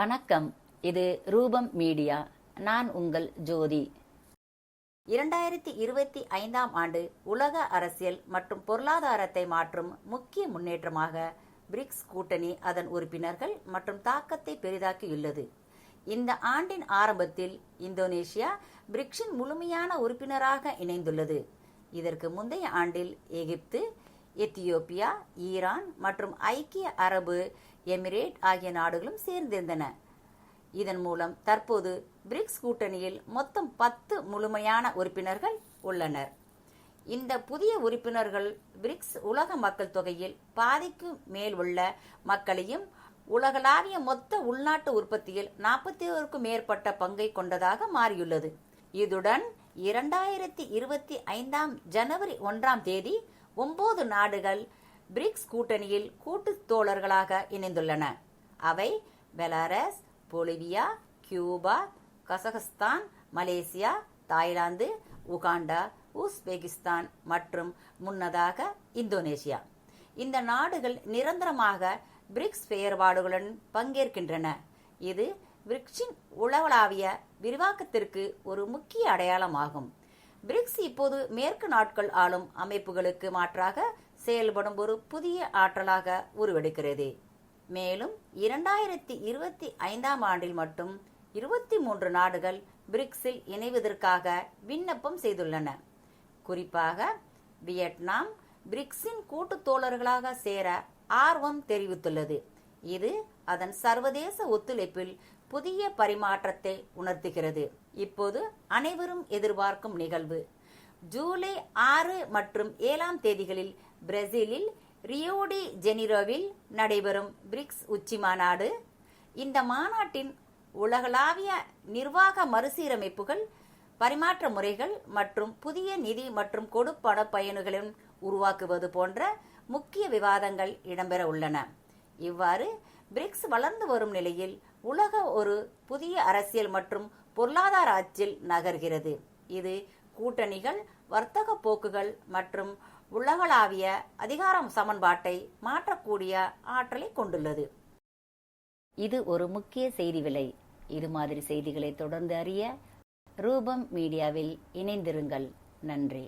வணக்கம். இது ரூபம் மீடியா. நான் உங்கள் ஜோதி. இரண்டாயிரத்தி இருபத்தி ஐந்தாம் ஆண்டு உலக அரசியல் மற்றும் பொருளாதாரத்தை மாற்றும் முக்கிய முன்னேற்றமாக பிரிக்ஸ் கூட்டணி அதன் உறுப்பினர்கள் மற்றும் தாக்கத்தை பெரிதாக்கியுள்ளது. இந்த ஆண்டின் ஆரம்பத்தில் இந்தோனேஷியா பிரிக்ஸின் முழுமையான உறுப்பினராக இணைந்துள்ளது. இதற்கு முந்தைய ஆண்டில் எகிப்து எத்தியோப்பியா ஈரான் மற்றும் ஐக்கிய அரபு எமிரேட் ஆகிய நாடுகளும் சேர்ந்திருந்தன. இதன் மூலம் தற்போது பிரிக்ஸ் கூட்டணியில் மொத்தம் பத்து முழுமையான உறுப்பினர்கள் உள்ளனர். இந்த புதிய உறுப்பினர்கள் பிரிக்ஸ் உலக மக்கள் தொகையில் பாதிக்கு மேல் உள்ள மக்களையும் உலகளாவிய மொத்த உள்நாட்டு உற்பத்தியில் நாற்பத்தி ஓருக்கும் மேற்பட்ட பங்கை கொண்டதாக மாறியுள்ளது. இதுடன் இரண்டாயிரத்தி இருபத்தி ஐந்தாம் ஜனவரி ஒன்றாம் தேதி ஒன்பது நாடுகள் பிரிக்ஸ் கூட்டணியில் கூட்டு தோழர்களாக இணைந்துள்ளன. அவை Belarus Bolivia Cuba Kazakhstan Malaysia Thailand Uganda Uzbekistan மற்றும் முன்னதாக இந்தோனேசியா இந்த நாடுகள் நிரந்தரமாக பிரிக்ஸ் செயற்பாடுகளுடன் பங்கேற்கின்றன. இது பிரிக்ஸின் உலகளாவிய விரிவாக்கத்திற்கு ஒரு முக்கிய அடையாளமாகும். பிரிக்ஸ் இப்போது மேற்கு நாட்கள் ஆளும் அமைப்புகளுக்கு மாற்றாக செயல்படும் ஒரு புதிய ஆற்றலாக உருவெடுக்கிறது. மேலும் இரண்டாயிரத்தி இருபத்தி ஐந்தாம் ஆண்டில் மட்டும் இருபத்தி மூன்று நாடுகள் பிரிக்ஸில் இணைவதற்காக விண்ணப்பம் செய்துள்ளன. குறிப்பாக வியட்நாம் பிரிக்ஸின் கூட்டு தோழர்களாக சேர ஆர்வம் தெரிவித்துள்ளது. இது அதன் சர்வதேச ஒத்துழைப்பில் புதிய பரிமாற்றத்தை உணர்த்துகிறது. இப்போது அனைவரும் எதிர்பார்க்கும் நிகழ்வு. ஜூலை ஆறு மற்றும் ஏழாம் தேதிகளில் பிரேசிலில் ரியோடி ஜெனிரோவில் நடைபெறும் பிரிக்ஸ் உச்சி மாநாடு. இந்த மாநாட்டின் உலகளாவிய நிர்வாக மறுசீரமைப்புகள் பரிமாற்ற முறைகள் மற்றும் புதிய நிதி மற்றும் கொடுப்பட பயணிகளும் உருவாக்குவது போன்ற முக்கிய விவாதங்கள் இடம்பெற உள்ளன. இவ்வாறு பிரிக்ஸ் வளர்ந்து வரும் நிலையில் உலக ஒரு புதிய அரசியல் மற்றும் பொருளாதார அச்சில் நகர்கிறது. இது கூட்டணிகள் வர்த்தக போக்குகள் மற்றும் உலகளாவிய அதிகாரம் சமன்பாட்டை மாற்றக்கூடிய ஆற்றலை கொண்டுள்ளது. இது ஒரு முக்கிய செய்தி விலை. இது மாதிரி செய்திகளை தொடர்ந்து அறிய ரூபம் மீடியாவில் இணைந்திருங்கள். நன்றி.